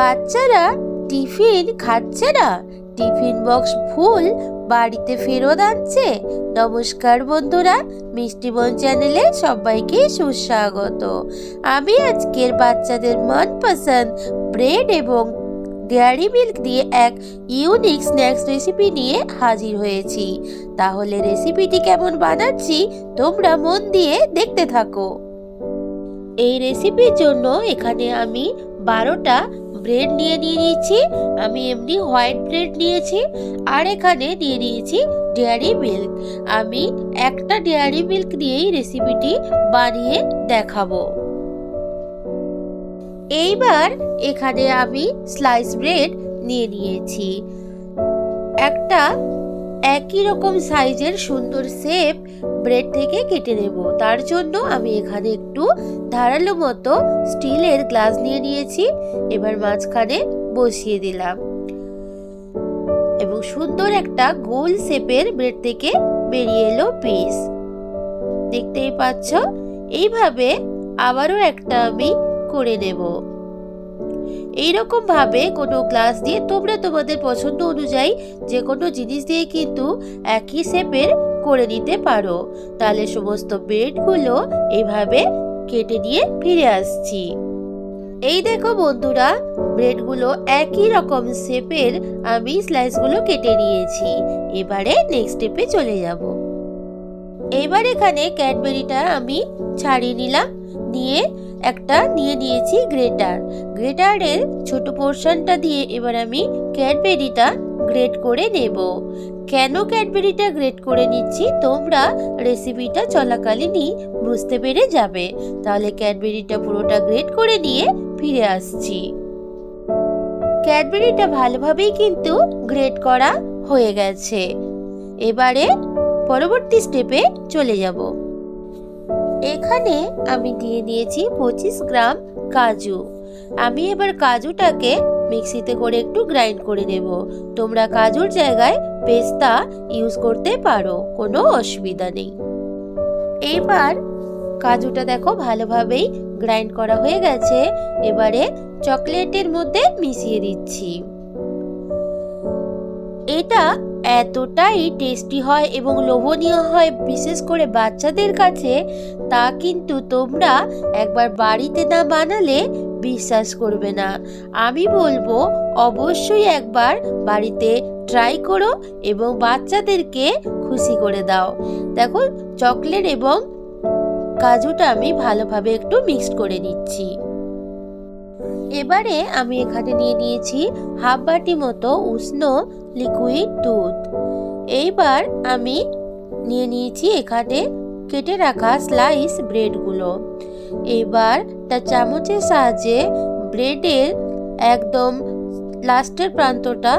বাচ্চারা টিফিন খাচ্ছে না। টিফিন বক্স ফুল, বাড়িতে ফেরত আনছে। নমস্কার বন্ধুরা মিষ্টিবন চ্যানেলে সবাইকে সুস্বাগত। আমি আজকের বাচ্চাদের মনপসন্দ ব্রেড এবং ডেয়ারি মিল্ক দিয়ে এক ইউনিক স্ন্যাক্স রেসিপি নিয়ে হাজির হয়েছি। তাহলে রেসিপিটি কেমন বানাচ্ছি, তোমরা মন দিয়ে দেখতে থাকো। এই রেসিপির জন্য এখানে আমি বারোটা ব্রেড নিয়ে নিয়ে নিয়েছি, আমি এমনি হোয়াইট ব্রেড নিয়েছি, আর এখানে নিয়ে নিয়েছি ডেয়ারি মিল্ক। আমি একটা ডেয়ারি মিল্ক দিয়েই রেসিপিটি বানিয়ে দেখাবো। এইবার এখানে আমি স্লাইস ব্রেড নিয়ে নিয়েছি। একটা একই রকম সাইজের সুন্দর শেপ ব্রেড থেকে কেটে নেব। তার জন্য আমি এখানে একটু ধারালো মতো স্টিলের গ্লাস নিয়ে নিয়েছি। এবার মাঝখানে বসিয়ে দিলাম। এবং সুন্দর একটা গোল শেপের ব্রেড থেকে বেরিয়ে এলো পিস দেখতেই পাচ্ছ? এইভাবে আবারও একটা আমি করে নেব এইরকম ভাবে কোনো গ্লাস দিয়ে তোমরা তোমাদের পছন্দ অনুযায়ী যে কোনো জিনিস দিয়ে কিন্তু একই শেপের করে নিতে পারো। তাহলে সমস্ত ব্রেডগুলো এইভাবে কেটে নিয়ে ফিরে আসছি। এই দেখো বন্ধুরা ব্রেডগুলো একই রকম শেপের আমি স্লাইসগুলো কেটে নিয়েছি। এবারে নেক্সট স্টেপে চলে যাব। এবার এখানে ক্যাডবেরিটা আমি ছাড়িয়ে নিলাম। নিয়ে একটা নিয়ে নিয়েছি গ্রেটার। গ্রেটারের ছোট পোর্শনটা দিয়ে এবার আমি ক্যাডবেরিটা গ্রেট করে নেব। কেন ক্যাডবেরিটা গ্রেট করে নিচ্ছি তোমরা রেসিপিটা চলাকালীনই বুঝতে পেরে যাবে। তাহলে ক্যাডবেরিটা পুরোটা গ্রেট করে নিয়ে ফিরে আসছি। ক্যাডবেরিটা ভালোভাবেই কিন্তু গ্রেট করা হয়ে গেছে। এবারে পরবর্তী স্টেপে চলে যাব। এখানে আমি দিয়ে দিয়েছি পঁচিশ গ্রাম কাজু। আমি এবার কাজুটাকে মিক্সিতে করে একটু গ্রাইন্ড করে নেব। তোমরা কাজুর জায়গায় পেস্তা ইউজ করতে পারো, কোনো অসুবিধা নেই। এইবার কাজুটা দেখো ভালোভাবেই গ্রাইন্ড করা হয়ে গেছে। এবারে চকলেটের মধ্যে মিশিয়ে দিচ্ছি। এটা এতটাই টেস্টি হয় এবং লোভনীয় হয় বিশেষ করে বাচ্চাদের কাছে, তা কিন্তু তোমরা একবার বাড়িতে না বানালে বিশ্বাস করবে না। আমি বলব, অবশ্যই একবার বাড়িতে ট্রাই করো এবং বাচ্চাদেরকে খুশি করে দাও। দেখো, চকলেট এবং কাজুটা আমি ভালোভাবে একটু মিক্সড করে নিচ্ছি। এবারে আমি এখানে নিয়ে নিয়েছি হাফ বাটি মতো উষ্ণ লিকুইড দুধ। এইবার আমি নিয়ে নিয়েছি এখানে কেটে রাখা স্লাইস ব্রেডগুলো এবার তার চামচের সাহায্যে ব্রেডের একদম লাস্টের প্রান্তটা,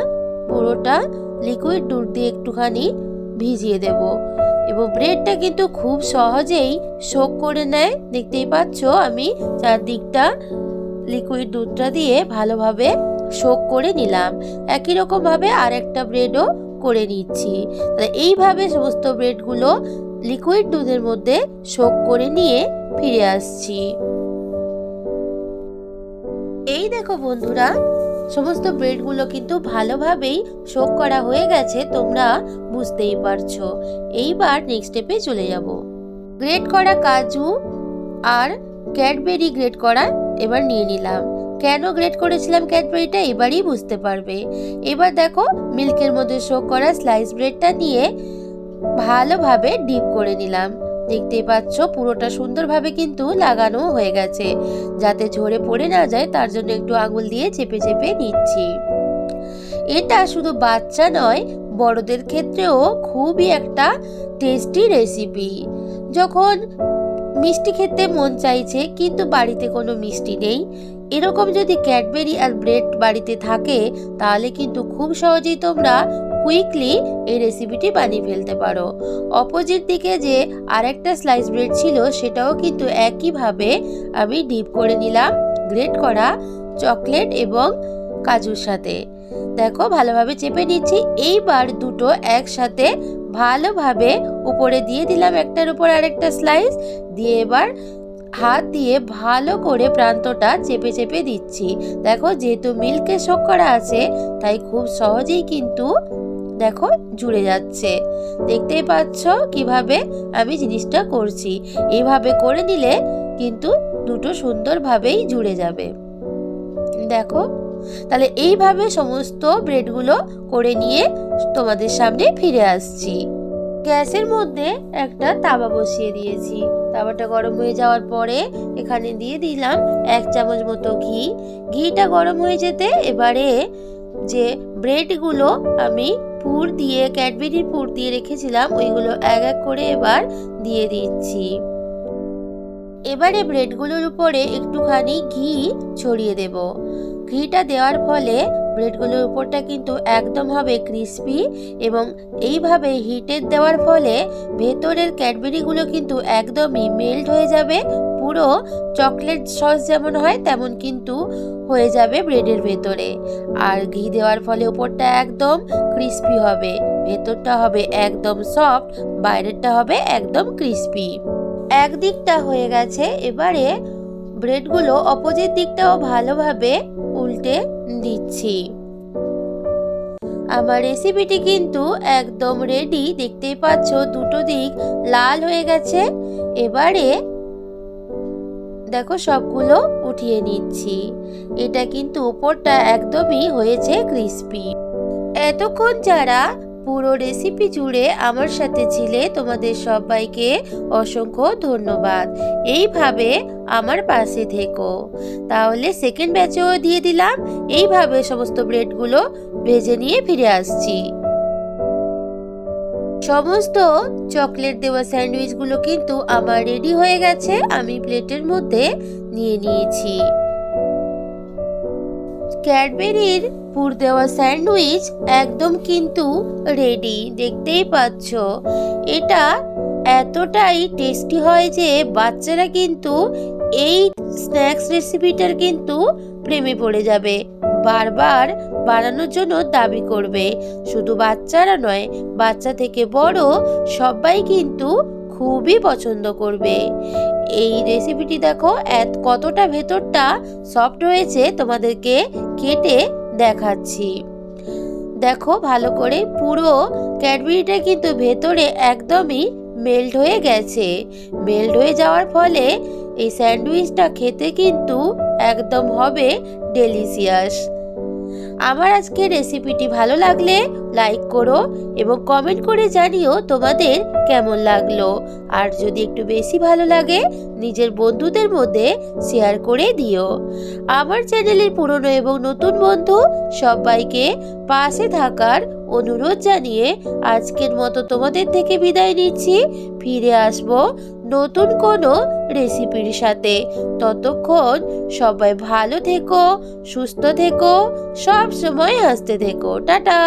পুরোটা লিকুইড দুধ দিয়ে একটুখানি ভিজিয়ে দেব। এবং ব্রেডটা কিন্তু খুব সহজেই শোক করে নেয়। দেখতেই পাচ্ছ আমি চারদিকটা লিকুইড দুধটা দিয়ে ভালোভাবে শোক করে নিলাম। একই রকমভাবে আর একটা ব্রেডও করে নিচ্ছি। তাহলে এইভাবে সমস্ত ব্রেডগুলো লিকুইড দুধের মধ্যে শোক করে নিয়ে ফিরে আসছি। এই দেখো বন্ধুরা, সমস্ত ব্রেডগুলো কিন্তু ভালোভাবেই শোক করা হয়ে গেছে, তোমরা বুঝতেই পারছ। এইবার নেক্সট স্টেপে চলে যাব। গ্রেট করা কাজু আর ক্যাডবেরি গ্রেট করা এবার নিয়ে নিলাম। কেন গ্রেট করেছিলাম ক্যাডবেরিটা? এবারই বুঝতে পারবে। এবার দেখো, মিল্কের মধ্যে শোক করা স্লাইস ব্রেডটা নিয়ে ভালোভাবে ডিপ করে নিলাম। দেখতেই পাচ্ছ, পুরোটা সুন্দরভাবে কিন্তু লাগানো হয়ে গেছে। যাতে ঝরে পড়ে না যায়, তার জন্য একটু আঙুল দিয়ে চেপে চেপে নিচ্ছি। এটা শুধু বাচ্চা নয়, বড়দের ক্ষেত্রেও খুবই একটা টেস্টি রেসিপি যখন মিষ্টি খেতে মন চাইছে, কিন্তু বাড়িতে কোনো মিষ্টি নেই। এরকম যদি ক্যাডবেরি আর ব্রেড বাড়িতে থাকে, তাহলে কিন্তু খুব সহজেই তোমরা কুইকলি এই রেসিপিটি বানিয়ে ফেলতে পারো। অপোজিট দিকে যে আরেকটা স্লাইস ব্রেড ছিল, সেটাও কিন্তু একইভাবে আমি ডিপ করে নিলাম, গ্রেট করা চকলেট এবং কাজুর সাথে। দেখো, ভালোভাবে চেপে নিচ্ছি। এইবার দুটো একসাথে ভালোভাবে উপরে দিয়ে দিলাম একটার উপর আরেকটা স্লাইস দিয়ে এবার হাত দিয়ে ভালো করে প্রান্তটা চেপে চেপে দিচ্ছি। দেখো যেহেতু মিল্কে শোক করা আছে, তাই খুব সহজেই কিন্তু দেখো জুড়ে যাচ্ছে। দেখতেই পাচ্ছ কীভাবে আমি জিনিসটা করছি। এইভাবে করে নিলে কিন্তু দুটো সুন্দরভাবেই জুড়ে যাবে। দেখো, তাহলে এইভাবে সমস্ত ব্রেডগুলো করে নিয়ে তোমাদের সামনে ফিরে আসছি। গ্যাসের মধ্যে একটা তাওয়া বসিয়ে দিয়েছি। তাওয়াটা গরম হয়ে যাওয়ার পরে এখানে দিয়ে দিলাম এক চামচ মতো ঘি। ঘিটা গরম হয়ে যেতে এবারে যে ব্রেডগুলো আমি পুর দিয়ে, ক্যাডবেরির পুর দিয়ে রেখেছিলাম, ওইগুলো এক এক করে এবার দিয়ে দিচ্ছি। এবারে ব্রেডগুলোর উপরে একটুখানি ঘি ছড়িয়ে দেব। ঘিটা দেওয়ার ফলে ব্রেডগুলোর উপরটা কিন্তু একদম হবে ক্রিস্পি এবং এইভাবে হিটের দেওয়ার ফলে ভেতরের ক্যাডবেরিগুলো কিন্তু একদমই মেল্ট হয়ে যাবে। পুরো চকলেট সস যেমন হয়, তেমন কিন্তু হয়ে যাবে ব্রেডের ভেতরে। আর ঘি দেওয়ার ফলে উপরটা একদম ক্রিস্পি হবে। ভেতরটা হবে একদম সফট, বাইরেরটা হবে একদম ক্রিস্পি। একদিকটা হয়ে গেছে। এবারে ব্রেডগুলো অপোজিট দিকটাও ভালোভাবে উল্টে দিচ্ছি। আমার রেসিপিটি কিন্তু একদম রেডি দেখতেই পাচ্ছ, দুটো দিক লাল হয়ে গেছে। এবারে দেখো, সবগুলো উঠিয়ে নিচ্ছি। এটা কিন্তু উপরটা একদমই হয়েছে ক্রিস্পি এতক্ষণ যারা পুরো রেসিপি জুড়ে আমার সাথে ছিলে তোমাদের সবাইকে অসংখ্য ধন্যবাদ। এইভাবে আমার পাশে থেকো। তাহলে সেকেন্ড ব্যাচেও দিয়ে দিলাম। এইভাবে সমস্ত ব্রেডগুলো ভেজে নিয়ে ফিরে আসছি। সমস্ত চকলেট দেওয়া স্যান্ডউইচগুলো কিন্তু আমার রেডি হয়ে গেছে। আমি প্লেটের মধ্যে নিয়ে নিয়েছি। ক্যাডবেরির পুর দেওয়া স্যান্ডউইচ একদম কিন্তু রেডি, দেখতেই পাচ্ছ। এটা এতটাই টেস্টি হয় যে বাচ্চারা কিন্তু এই স্ন্যাক্স রেসিপিটার কিন্তু প্রেমে পড়ে যাবে। বারবার বানানোর জন্য দাবি করবে। শুধু বাচ্চারা নয়, বাচ্চা থেকে বড় সবাই কিন্তু খুবই পছন্দ করবে। এই রেসিপিটি দেখো, এত, কতটা ভেতরটা সফট হয়েছে তোমাদেরকে কেটে দেখাচ্ছি। দেখো, ভালো করে পুরো ক্যাডবেরিটা কিন্তু ভেতরে একদমই মেল্ট হয়ে গেছে। মেল্ট হয়ে যাওয়ার ফলে এই স্যান্ডউইচটা খেতে কিন্তু একদম হবে ডেলিসিয়াস আমার আজকে রেসিপিটি ভালো লাগলে লাইক করো এবং কমেন্ট করে জানিও তোমাদের কেমন লাগল। আর যদি একটু বেশি ভালো লাগে, নিজের বন্ধুদের মধ্যে শেয়ার করে দিও। আমার চ্যানেলের পুরনো এবং নতুন বন্ধু সবাইকে পাশে থাকার অনুরোধ জানিয়ে আজকের মতো তোমাদের থেকে বিদায় নিচ্ছি। ফিরে আসব নতুন কোনো রেসিপির সাথে। ততক্ষণ সবাই ভালো থেকো, সুস্থ থেকো সব সময় হাসতে থেকো। টাটা।